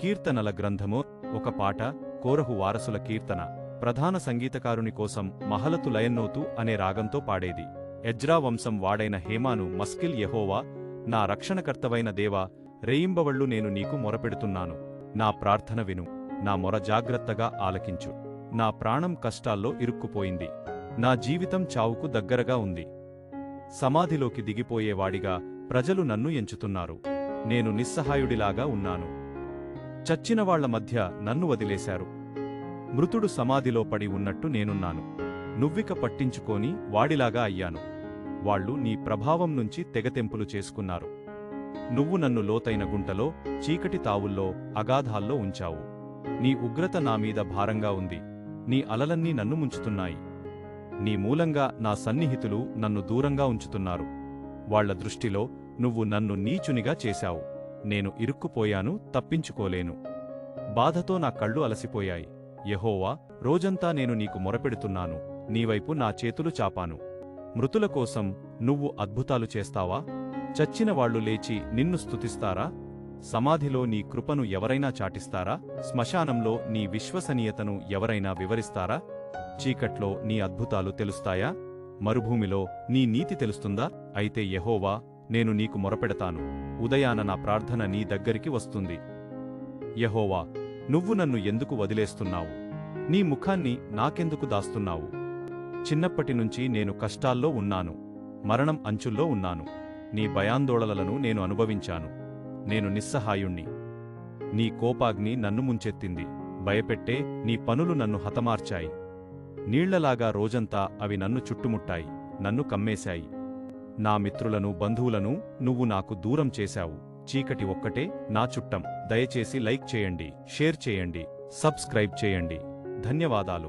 కీర్తనల గ్రంథము ఒక పాట కోరహు వారసుల కీర్తన ప్రధాన సంగీతకారుని కోసం మహలతు లయన్నోతు అనే రాగంతో పాడేది. ఎజ్రా వంశం వాడైన హేమాను మస్కిల్ యెహోవా నా రక్షణకర్తవైన దేవా రేయింబవళ్ళు నేను నీకు మొరపెడుతున్నాను. నా ప్రార్థన విను. నా మొర జాగ్రత్తగా ఆలకించు. నా ప్రాణం కష్టాల్లో ఇరుక్కుపోయింది. నా జీవితం చావుకు దగ్గరగా ఉంది. సమాధిలోకి దిగిపోయేవాడిగా ప్రజలు నన్ను ఎంచుతున్నారు. నేను నిస్సహాయుడిలాగా ఉన్నాను. చచ్చినవాళ్ళ మధ్య నన్ను వదిలేశారు. మృతుడు సమాధిలో పడి ఉన్నట్టు నేనున్నాను. నువ్విక పట్టించుకోని వాడిలాగా అయ్యాను. వాళ్ళు నీ ప్రభావం నుంచి తెగతెంపులు చేసుకున్నారు. నువ్వు నన్ను లోతైన గుంటలో చీకటి తావుల్లో అగాధాల్లో ఉంచావు. నీ ఉగ్రత నామీద భారంగా ఉంది. నీ అలలన్నీ నన్ను ముంచుతున్నాయి. నీ మూలంగా నా సన్నిహితులు నన్ను దూరంగా ఉంచుతున్నారు. వాళ్ళ దృష్టిలో నువ్వు నన్ను నీచునిగా చేశావు. నేను ఇరుక్కుపోయాను తప్పించుకోలేను. బాధతో నా కళ్ళు అలసిపోయాయి. యహోవా రోజంతా నేను నీకు మొరపెడుతున్నాను. నీవైపు నా చేతులు చాపాను. మృతుల కోసం నువ్వు అద్భుతాలు చేస్తావా? చచ్చిన వాళ్ళు లేచి నిన్ను స్తుతిస్తారా? సమాధిలో నీ కృపను ఎవరైనా చాటిస్తారా? శ్మశానంలో నీ విశ్వసనీయతను ఎవరైనా వివరిస్తారా? చీకట్లో నీ అద్భుతాలు తెలుస్తాయా? మరుభూమిలో నీ నీతి తెలుస్తుందా? అయితే యహోవా నేను నీకు మొరపెడతాను. ఉదయాన నా ప్రార్థన నీ దగ్గరికి వస్తుంది. యెహోవా నువ్వు నన్ను ఎందుకు వదిలేస్తున్నావు? నీ ముఖాన్ని నాకెందుకు దాస్తున్నావు? చిన్నప్పటి నుంచి నేను కష్టాల్లో ఉన్నాను. మరణం అంచుల్లో ఉన్నాను. నీ భయాందోళనలను నేను అనుభవించాను. నేను నిస్సహాయుణ్ణి. నీ కోపాగ్ని నన్ను ముంచెత్తింది. భయపెట్టే నీ పనులు నన్ను హతమార్చాయి. నీళ్ళలాగా రోజంతా అవి నన్ను చుట్టుముట్టాయి. నన్ను కమ్మేశాయి. నా మిత్రులను బంధువులను నువ్వు నాకు దూరం చేశావు. చీకటి ఒక్కటే నా చుట్టం. దయచేసి లైక్ చేయండి షేర్ చేయండి సబ్స్క్రైబ్ చేయండి. ధన్యవాదాలు.